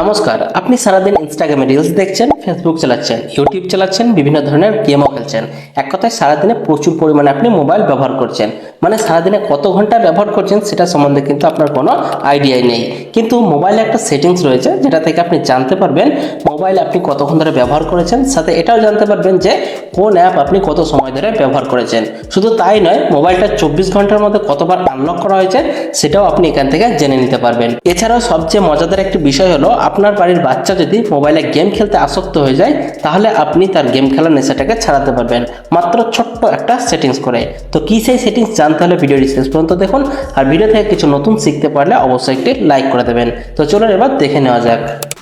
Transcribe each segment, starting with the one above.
নমস্কার, আপনি সারাদিন ইনস্টাগ্রামে রিলস দেখছেন ফেসবুক চালাচ্ছেন ইউটিউব চালাচ্ছেন, বিভিন্ন ধরনের গেমও খেলছেন। এক কথায় সারাদিনে প্রচুর পরিমাণে আপনি মোবাইল ব্যবহার করছেন। মানে সারাদিনে কত ঘণ্টা ব্যবহার করছেন সেটা সম্বন্ধে কিন্তু আপনার কোনো আইডিয়াই নেই। কিন্তু মোবাইলে একটা সেটিংস রয়েছে, যেটা থেকে আপনি জানতে পারবেন মোবাইল আপনি কতক্ষণ ধরে ব্যবহার করেছেন, সাথে এটাও জানতে পারবেন যে কোন অ্যাপ আপনি কত সময় ধরে ব্যবহার করেছেন। শুধু তাই নয় মোবাইলটা চব্বিশ ঘণ্টার মধ্যে কতবার আনলক করা হয়েছে, সেটাও আপনি এখান থেকে জেনে নিতে পারবেন। এছাড়াও সবচেয়ে মজাদার একটি বিষয় হলো আপনার বাড়ির বাচ্চা যদি মোবাইলে গেম খেলতে আসক্ত হয়ে যায়, তাহলে আপনি তার গেম খেলার নেশাটাকে ছাড়াতে পারবেন। মাত্র ছোট্ট একটা সেটিংস করে। তো কি সেই সেটিংস জানতে হলে ভিডিওটি শেষ পর্যন্ত দেখুন। আর ভিডিও থেকে কিছু নতুন শিখতে পারলে অবশ্যই একটি লাইক করে দেবেন। তো চলুন এবার দেখে নেওয়া যাক।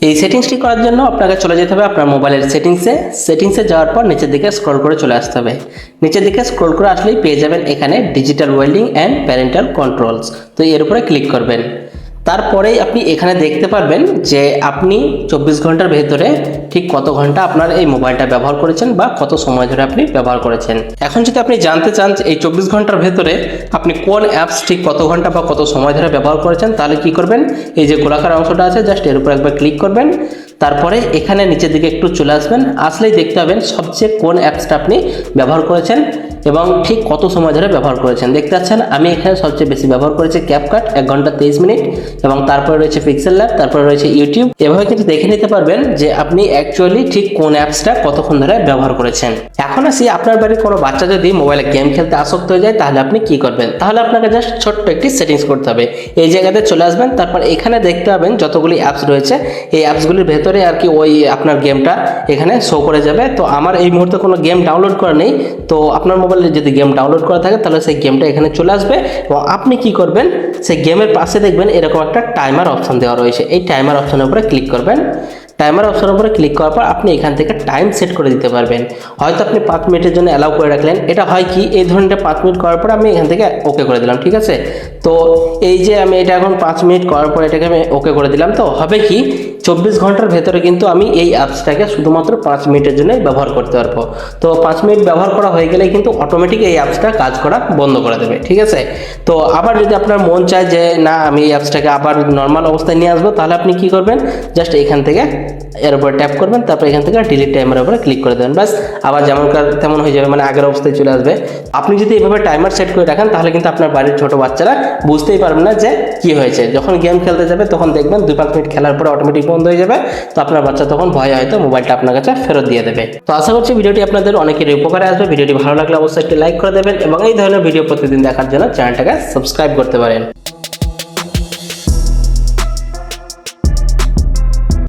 এই সেটিংসটি করার জন্য আপনাকে চলে যেতে হবে আপনার মোবাইলের সেটিংসে সেটিংসে যাওয়ার পর নিচের দিকে স্ক্রল করে চলে আসতে হবে। নিচের দিকে স্ক্রল করে আসলেই পেয়ে যাবেন এখানে digital wellbeing and parental controls তো এর উপরে ক্লিক করবেন। তারপরেই আপনি এখানে দেখতে পারবেন যে আপনি চব্বিশ ঘণ্টার ভেতরে ঠিক কত ঘণ্টা আপনার এই মোবাইলটা ব্যবহার করেছেন বা কত সময় ধরে আপনি ব্যবহার করেছেন। এখন যদি আপনি জানতে চান যে এই চব্বিশ ঘণ্টার ভেতরে আপনি কোন অ্যাপস ঠিক কত ঘণ্টা বা কত সময় ধরে ব্যবহার করেছেন, তাহলে কি করবেন? এই যে গোলাকার অংশটা আছে জাস্ট এর উপর একবার ক্লিক করবেন। তারপরে এখানে নিচের দিকে একটু চলে আসবেন। আসলেই দেখতে পাবেন সবচেয়ে কোন অ্যাপসটা আপনি ব্যবহার করেছেন এবং ঠিক কত সময় ধরে ব্যবহার করেছেন। দেখতে পাচ্ছেন, আমি এখানে সবচেয়ে বেশি ব্যবহার করেছি ক্যাপকাট এক ঘণ্টা তেইশ মিনিট এবং তারপরে রয়েছে পিক্সেল ল্যাব তারপরে রয়েছে ইউটিউব এভাবে কিন্তু দেখে নিতে পারবেন যে আপনি অ্যাকচুয়ালি ঠিক কোন অ্যাপসটা কতক্ষণ ধরে ব্যবহার করেছেন। এখন আসি, আপনার বাড়ির কোনো বাচ্চা যদি মোবাইলে গেম খেলতে আসক্ত হয়ে যায়, তাহলে আপনি কি করবেন? তাহলে আপনাকে জাস্ট ছোট্ট একটি সেটিংস করতে হবে। এই জায়গাতে চলে আসবেন, তারপর এখানে দেখতে পাবেন যতগুলি অ্যাপস রয়েছে, এই অ্যাপসগুলির ভেতরে আর কি ওই আপনার গেমটা এখানে শো করে যাবে। তো আমার এই মুহূর্তে কোনো গেম ডাউনলোড করা নেই। তো আপনার মোবাইলে যদি গেম ডাউনলোড করা থাকে, তাহলে সেই গেমটা এখানে চলে আসবে। এবং আপনি কি করবেন, সেই গেমের পাশে দেখবেন এরকম একটা টাইমার অপশান দেওয়া রয়েছে। এই টাইমার অপশানের উপরে ক্লিক করবেন। টাইমার অপশনের উপরে ক্লিক করার পর আপনি এখান থেকে টাইম সেট করে দিতে পারবেন। হয়তো আপনি পাঁচ মিনিটের জন্য অ্যালাউ করে রাখলেন। এটা হয় কি? এই ধরনের পাঁচ মিনিট করার পর আমি এখান থেকে ওকে করে দিলাম, ঠিক আছে? তো এই যে আমি এটা এখন পাঁচ মিনিট করার পর এটাকে আমি ওকে করে দিলাম। তো হবে কি? চব্বিশ ঘণ্টার ভেতরে কিন্তু আমি এই অ্যাপসটাকে শুধুমাত্র পাঁচ মিনিটের জন্য ব্যবহার করতে পারব। তো পাঁচ মিনিট ব্যবহার করা হয়ে গেলে কিন্তু অটোমেটিক এই অ্যাপসটা কাজ করা বন্ধ করে দেবে, ঠিক আছে? তো আবার যদি আপনার মন চায় যে, না, আমি এই অ্যাপসটাকে আবার নর্মাল অবস্থায় নিয়ে আসব, তাহলে আপনি কি করবেন? জাস্ট এখান থেকে এর উপরে ট্যাপ করবেন, তারপর এখান থেকে ডিলিট টাইমের উপরে ক্লিক করে দেবেন। ব্যাস, আবার যেমনকার তেমন হয়ে যাবে মানে আগের অবস্থায় চলে আসবে। আপনি যদি এভাবে টাইমার সেট করে রাখেন, তাহলে কিন্তু আপনার বাড়ির ছোট বাচ্চারা বুঝতেই পারবে না যে কি হয়েছে। যখন গেম খেলতে যাবে, তখন দেখবেন দুই পাঁচ মিনিট খেলার পরে অটোমেটিক বন্ধ হয়ে যাবে। তো আপনার বাচ্চা তখন ভয়ে হয়তো মোবাইলটা আপনার কাছে ফেরত দিয়ে দেবে। তো আশা করছি ভিডিওটি আপনাদের অনেকের উপকারে আসবে। ভিডিওটি ভালো লাগলে অবশ্যই একটি লাইক করে দেবেন এবং এই ধরনের ভিডিও প্রতিদিন দেখার জন্য চ্যানেলটাকে সাবস্ক্রাইব করতে পারেন।